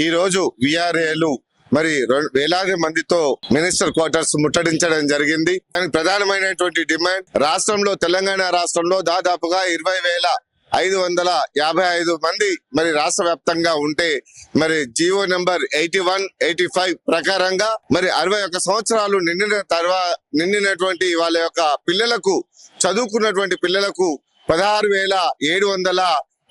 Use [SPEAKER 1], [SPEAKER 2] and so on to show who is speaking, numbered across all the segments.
[SPEAKER 1] ఈ రోజు విఆర్ఏలు మరి వేలాది మందితో మినిస్టర్ క్వార్టర్స్ ముట్టడించడం జరిగింది. దానికి ప్రధానమైనటువంటి డిమాండ్ రాష్ట్రంలో తెలంగాణ రాష్ట్రంలో దాదాపుగా ఇరవై వేల ఐదు వందల యాభై ఐదు మంది మరి రాష్ట్ర వ్యాప్తంగా ఉంటే మరి Jio number eighty one eighty five ప్రకారంగా మరి అరవై ఒక్క సంవత్సరాలు నిండిన తర్వాత నిండినటువంటి వాళ్ళ యొక్క పిల్లలకు చదువుకున్నటువంటి పిల్లలకు పదహారు వేల ఏడు వందల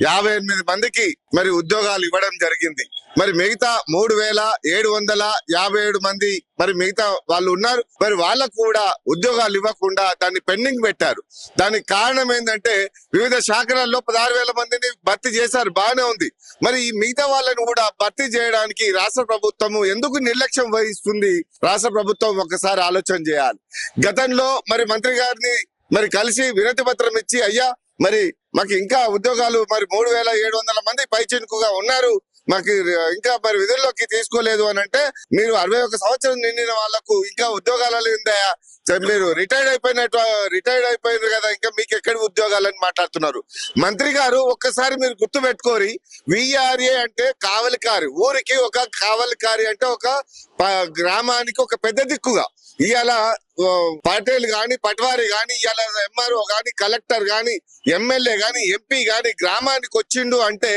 [SPEAKER 1] యాభై ఎనిమిది మందికి మరి ఉద్యోగాలు ఇవ్వడం జరిగింది. మరి మిగతా మూడు వేల ఏడు వందల యాభై ఏడు మంది మరి మిగతా వాళ్ళు ఉన్నారు. మరి వాళ్ళకు కూడా ఉద్యోగాలు ఇవ్వకుండా దాన్ని పెండింగ్ పెట్టారు. దానికి కారణం ఏంటంటే వివిధ శాఖలలో పదహారు వేల మందిని భర్తీ చేశారు. బాగానే ఉంది. మరి ఈ మిగతా వాళ్ళని కూడా భర్తీ చేయడానికి రాష్ట్ర ప్రభుత్వము ఎందుకు నిర్లక్ష్యం వహిస్తుంది? రాష్ట్ర ప్రభుత్వం ఒకసారి ఆలోచన చేయాలి. గతంలో మరి మంత్రి గారిని మరి కలిసి వినతి పత్రం ఇచ్చి అయ్యా మరి మాకు ఇంకా ఉద్యోగాలు మరి మూడు వేల ఏడు వందల మంది పైచినుకుగా ఉన్నారు. మాకు ఇంకా మరి విధుల్లోకి తీసుకోలేదు అని అంటే మీరు అరవై ఒక సంవత్సరం నిండిన వాళ్ళకు ఇంకా ఉద్యోగాలు ఉందాయా? సరే, మీరు రిటైర్డ్ అయిపోయినట్టు రిటైర్డ్ అయిపోయింది కదా ఇంకా మీకు ఎక్కడ ఉద్యోగాలని మాట్లాడుతున్నారు. మంత్రి గారు ఒక్కసారి మీరు గుర్తు పెట్టుకోరి విఆర్ఏ అంటే కావలికారి. ఊరికి ఒక కావలికారి అంటే ఒక గ్రామానికి ఒక పెద్ద దిక్కుగా. ఇవాళ పటేల్ గాని పట్వారి గాని ఇలా ఎంఆర్ఓ గాని కలెక్టర్ గాని ఎమ్మెల్యే గాని ఎంపీ గాని గ్రామానికి వచ్చిండు అంటే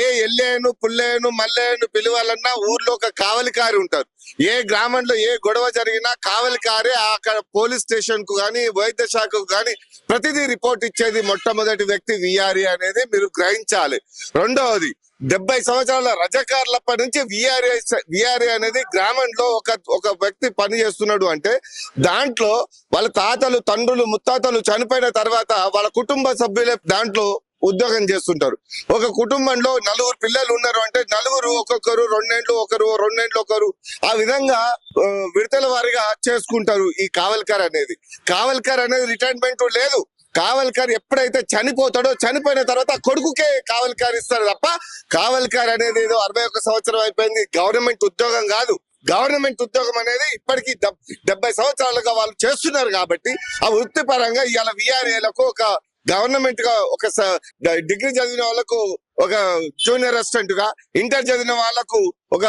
[SPEAKER 1] ఏ ఎల్లేను పుల్లేను మల్లేను పిలవాలన్నా ఊర్లో ఒక కావలికారి ఉంటారు. ఏ గ్రామంలో ఏ గొడవ జరిగినా కావలికారే అక్కడ పోలీస్ స్టేషన్కు గాని వైద్య శాఖకు గాని ప్రతిదీ రిపోర్ట్ ఇచ్చేది మొట్టమొదటి వ్యక్తి విఆర్ఏ అనేది మీరు గ్రహించాలి. రెండవది డెబ్బై సంవత్సరాల రజకారులప్పటి నుంచి విఆర్ఏ విఆర్ఏ అనేది గ్రామంలో ఒక ఒక వ్యక్తి పని చేస్తున్నాడు అంటే దాంట్లో వాళ్ళ తాతలు తండ్రులు ముత్తాతలు చనిపోయిన తర్వాత వాళ్ళ కుటుంబ సభ్యులే దాంట్లో ఉద్యోగం చేస్తుంటారు. ఒక కుటుంబంలో నలుగురు పిల్లలు ఉన్నారు అంటే నలుగురు ఒక్కొక్కరు రెండేండ్లు ఒకరు రెండేండ్లు ఒకరు. ఆ విధంగా విడతల వారిగా చేసుకుంటారు ఈ కావల్కర్ అనేది. కావల్కర్ అనేది రిటైర్మెంట్ లేదు. కావల్కర్ ఎప్పుడైతే చనిపోతాడో చనిపోయిన తర్వాత కొడుకుకే కావల్కార్ ఇస్తారు తప్ప కావల్కార్ అనేది ఏదో అరవై ఒక్క సంవత్సరం అయిపోయింది. గవర్నమెంట్ ఉద్యోగం కాదు. గవర్నమెంట్ ఉద్యోగం అనేది ఇప్పటికీ డెబ్బై సంవత్సరాలుగా వాళ్ళు చేస్తున్నారు కాబట్టి ఆ వృత్తిపరంగా ఇవాళ విఆర్ఏలకు ఒక గవర్నమెంట్గా ఒక స- డిగ్రీ చదివిన వాళ్ళకు ఒక జూనియర్ అసిస్టెంట్గా ఇంటర్ చదివిన వాళ్ళకు ఒక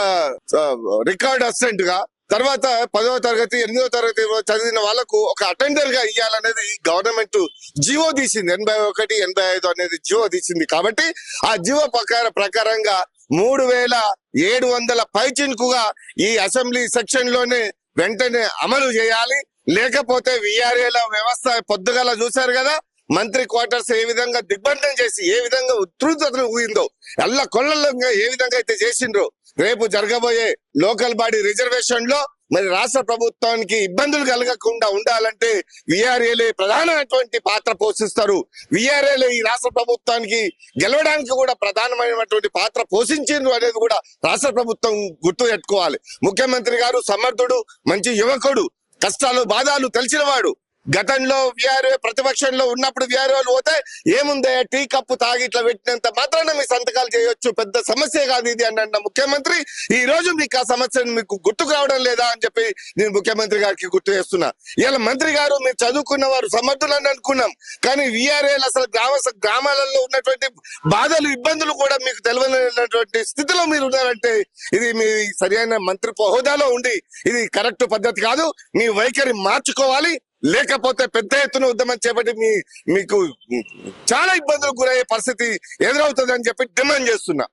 [SPEAKER 1] రికార్డ్ అసిస్టెంట్గా తర్వాత పదవ తరగతి ఎనిమిదవ తరగతి చదివిన వాళ్ళకు ఒక అటెండర్గా ఇవ్వాలనేది గవర్నమెంట్ జీవో తీసింది. ఎనభై ఒకటి ఎనభై ఐదు అనేది జివో తీసింది. కాబట్టి ఆ జీవో ప్రకార ప్రకారంగా మూడు వేల ఏడు వందల పైచిన్కుగా ఈ అసెంబ్లీ సెక్షన్లోనే వెంటనే అమలు చేయాలి. లేకపోతే విఆర్ఏల వ్యవస్థ పొద్దుగల చూశారు కదా? మంత్రి క్వార్టర్స్ ఏ విధంగా దిగ్బంధం చేసి ఏ విధంగా ఉధృతను ఊగిందో ఎల్ల కొల్లలంగా ఏ విధంగా అయితే చేసిండ్రో రేపు జరగబోయే లోకల్ బాడీ రిజర్వేషన్లో మరి రాష్ట్ర ప్రభుత్వానికి ఇబ్బందులు కలగకుండా ఉండాలంటే విఆర్ఏలే ప్రధానమైనటువంటి పాత్ర పోషిస్తారు. విఆర్ఏలే ఈ రాష్ట్ర ప్రభుత్వానికి గెలవడానికి కూడా ప్రధానమైనటువంటి పాత్ర పోషించిండ్రు అనేది కూడా రాష్ట్ర ప్రభుత్వం గుర్తు పెట్టుకోవాలి. ముఖ్యమంత్రి గారు సమర్థుడు మంచి యువకుడు కష్టాలు బాధాలు తెలిసినవాడు గతంలో విఆర్ఏ ప్రతిపక్షంలో ఉన్నప్పుడు విఆర్ఏ వాళ్ళు పోతే ఏముందే టీ కప్పు తాగి ఇట్లా పెట్టినంత మాత్రాన మీ సంతకాలు చేయొచ్చు పెద్ద సమస్య కాదు ఇది అని అన్న ముఖ్యమంత్రి ఈ రోజు మీకు ఆ సమస్యను మీకు గుర్తుకు రావడం లేదా అని చెప్పి నేను ముఖ్యమంత్రి గారికి గుర్తు చేస్తున్నా. ఇలా మంత్రి గారు మీరు చదువుకున్న వారు సమర్థులని అనుకున్నాం. కానీ వీఆర్ఏలు అసలు గ్రామ గ్రామాలలో ఉన్నటువంటి బాధలు ఇబ్బందులు కూడా మీకు తెలియనటువంటి స్థితిలో మీరు ఉన్నారంటే ఇది మీ సరైన మంత్రి హోదాలో ఉండి ఇది కరెక్ట్ పద్ధతి కాదు. మీ వైఖరి మార్చుకోవాలి. లేకపోతే పెద్ద ఎత్తున ఉద్యమం చేపట్టి మీ మీకు చాలా ఇబ్బందులకు గురయ్యే పరిస్థితి ఎదురవుతుంది అని చెప్పి డిమాండ్ చేస్తున్నా.